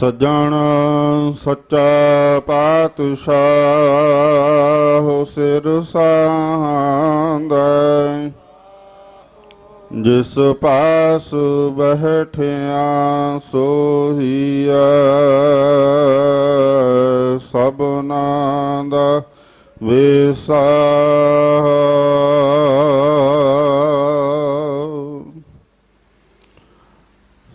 ਸਜਣ ਸੱਚਾ ਪਾਤਸ਼ਾਹ ਸਿਰ ਸਾਂਦਾ। ਜਿਸ ਪਾਸ ਬਹਿਠਿਆ ਸੋਹੀਆ ਸਭਨਾ ਦਾ ਵਿਸਾ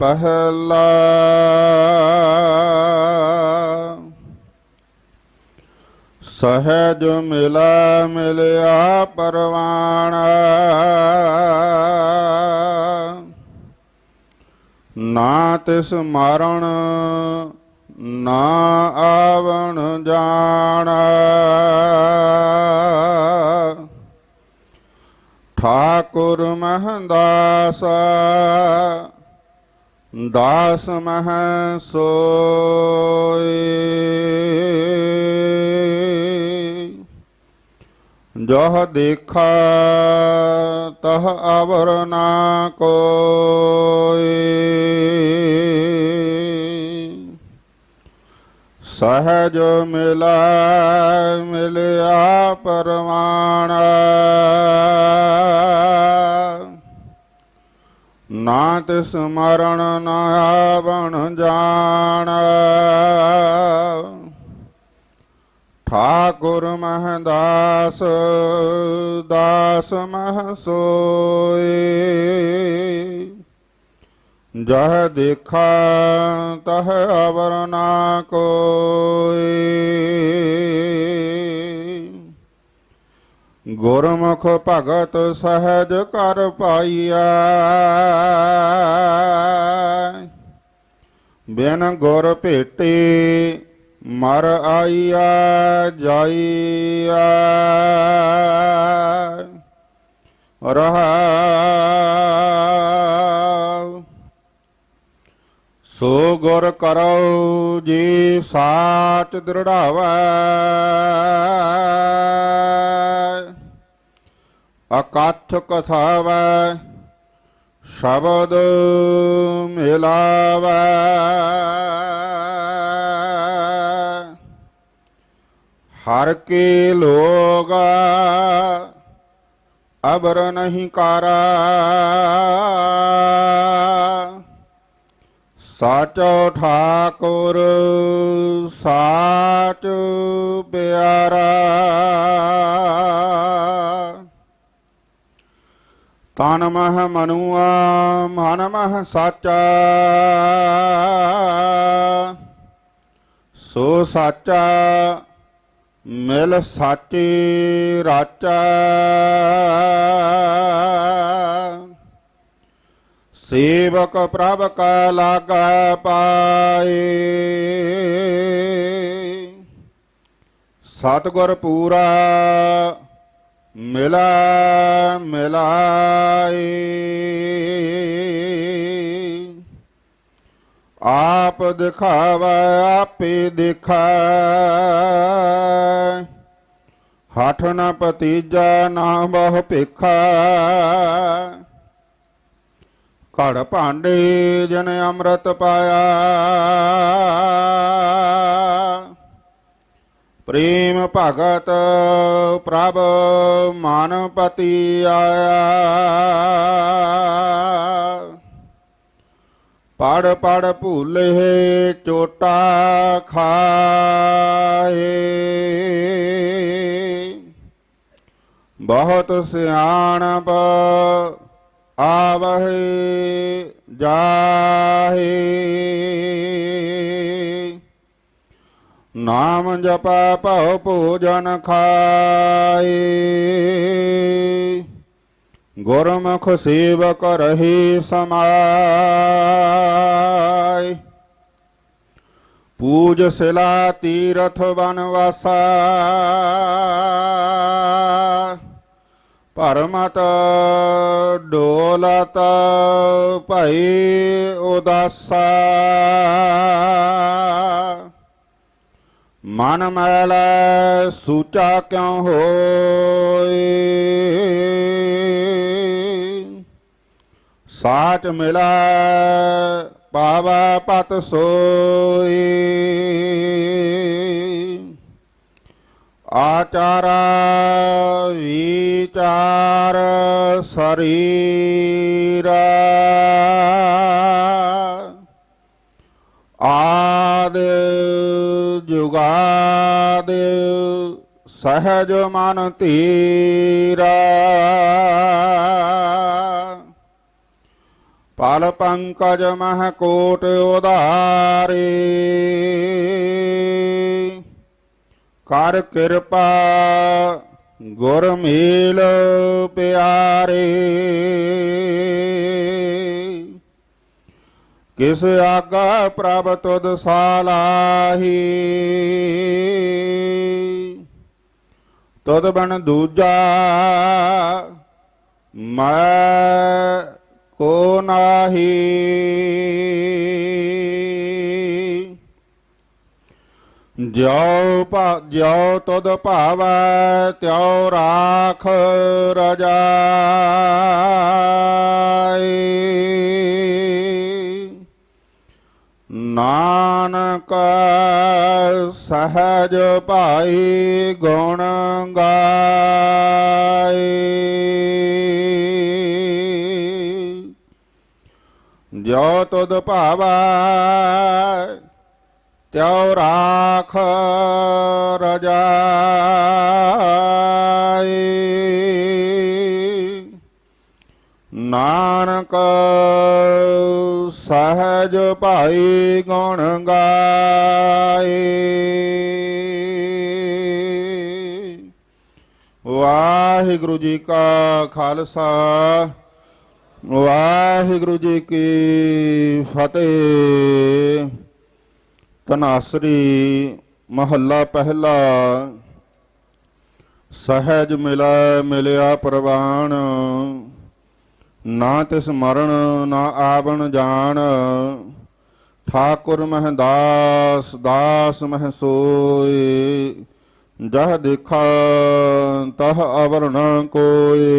ਪਹਿਲਾ ਸਹਿਜ ਮਿਲਾ ਮਿਲਿਆ ਪਰਵਾਣ ਨਾ ਤਿਸ ਮਾਰਣ ਨਾ ਆਵਣ ਜਾਣ। ਠਾਕੁਰ ਮਹੰਦਾਸ ਦਾਸ ਮਹ ਸੋਏ ਜਹ ਦੇਖਾ ਤਹ ਅਵਰ ਨਾ ਕੋਏ ਸਹਜ ਮਿਲਾ ਮਿਲਿਆ ਪਰਮਾਨ ਨਾ ਤਿਸ ਮਰਨ ਨਾ ਆਵਣ ਜਾਣ। ਠਾਕੁਰ ਮਹਦਾਸ, ਦਾਸ ਮਹ ਸੋਏ। ਜਹ ਦੇਖਾ, ਤਹ ਅਵਰ ਨਾ ਕੋਏ। ਗੁਰਮੁਖ ਭਗਤ ਸਹਿਜ ਕਰ ਪਾਈਆ ਬਿਨ ਗੁਰ ਭੇਟੇ ਮਰ ਆਈਆ ਜਾਈਆ ਰਹਾ ਸੋ ਗੁਰ ਕਰੋ ਜੀ ਸਾਚ ਦ੍ਰਿੜਾਵੈ। ਅਕਥ ਕਥਾਵੈ, ਸ਼ਬਦ ਮਿਲਾਵੈ। ਹਰ ਕੇ ਲੋਗ ਅਬਰ ਨਹੀਂ ਕਾਰਾ। ਸਾਚੋ ਠਾਕੁਰ, ਸਾਚ ਪਿਆਰਾ। ਤਨ ਮਹ ਮਨੁਆ, ਮਨ ਮਹ ਸਾਚਾ। ਸੋ ਸਾਚਾ, ਮਿਲ ਸਾਚੇ ਰਾਚਾ। ਸੇਵਕ ਪ੍ਰਭ ਕਾ ਲਾਗਾ ਪਾਏ। ਸਤਿਗੁਰ ਪੂਰਾ ਮਿਲਾ, ਮਿਲਾਏ। ਆਪ ਦਿਖਾਵਾ, ਆਪੇ ਦਿਖਾ। ਹਠ ਨਾ ਪਤੀਜਾ ਨਾ ਬਹੁ ਭਿਖਾ। ਘੜ ਭਾਂਡੇ ਜਨ ਅੰਮ੍ਰਿਤ ਪਾਇਆ। ਪ੍ਰੇਮ ਭਗਤ ਪ੍ਰਭ ਮਨ ਆਇਆ। ਪੜ ਪੜ ਭੂਲੇ ਚੋਟਾ ਖਾਏ। ਬਹੁਤ ਸਿਆਣਪ ਆਵਹਿ ਜਾਹੇ। ਨਾਮ ਜਪਾ ਭਉ ਭੋਜਨ ਖਾਏ। ਗੁਰਮੁਖ ਸੇਵਕ ਰਹੇ ਸਮਾਏ। ਪੂਜ ਸਿਲਾ ਤੀਰਥ ਵਨਵਾਸਾ। ਪਰਮਤ ਡੋਲਤ ਭਈ ਉਦਾਸਾ। ਮਨ ਮੈਲ ਸੂਚਾ ਕਿਉ ਹੋਏ ਸਾਚ ਮਿਲਾ ਪਾਵਾ ਪਤ ਸੋਈ। ਆਚਾਰਾ ਵਿਚਾਰ ਸਰੀਰਾ। ਆਦ ਜੁਗਾਦ ਸਹਜ ਮਨ ਧੀਰਾ। ਪਲ ਪੰਕਜ ਮਹ ਕੋਟ ਉਧਾਰੇ। ਕਰ ਕਿਰਪਾ, ਗੁਰ ਮੇਲ ਪਿਆਰੇ। ਕਿਸ ਆਗਾ ਪ੍ਰਭ ਤੁਧ ਸਾਲਾਹੀ। ਤੁਧ ਬਨ ਦੂਜਾ, ਮੈਂ ਕੋ ਨਾਹੀ। ਜਿਉ ਭਾ, ਜਿਉ ਤੁਧ ਭਾਵੈ, ਤਿਉ ਰਾਖ ਰਜਾਈ ਨਾਨਕ ਸਹਜ ਭਾਈ ਗੁਣ ਗਾਈ ਜੋ ਤੁਧ ਭਾਵੈ ਤਿਉ ਰਾਖ ਰਜਾਈ। ਨਾਨਕ ਸਹਜ ਭਾਈ ਗੁਣ ਗਾਏ ਵਾਹਿਗੁਰੂ ਜੀ ਕਾ ਖਾਲਸਾ, ਵਾਹਿਗੁਰੂ ਜੀ ਕੀ ਫਤਿਹ। ਤਨਾਸਰੀ ਮਹੱਲਾ ਪਹਿਲਾ। ਸਹਿਜ ਮਿਲਾ ਮਿਲਿਆ ਪ੍ਰਵਾਨ ਨਾ ਤਿਸ ਮਰਨ ਨਾ ਆਵਣ ਜਾਣ। ਠਾਕੁਰ ਮਹਦਾਸ ਦਾਸ ਦਾਸ ਜਹ ਦੇਖਾ ਤਹ ਅਵਰ ਨ ਕੋਏ।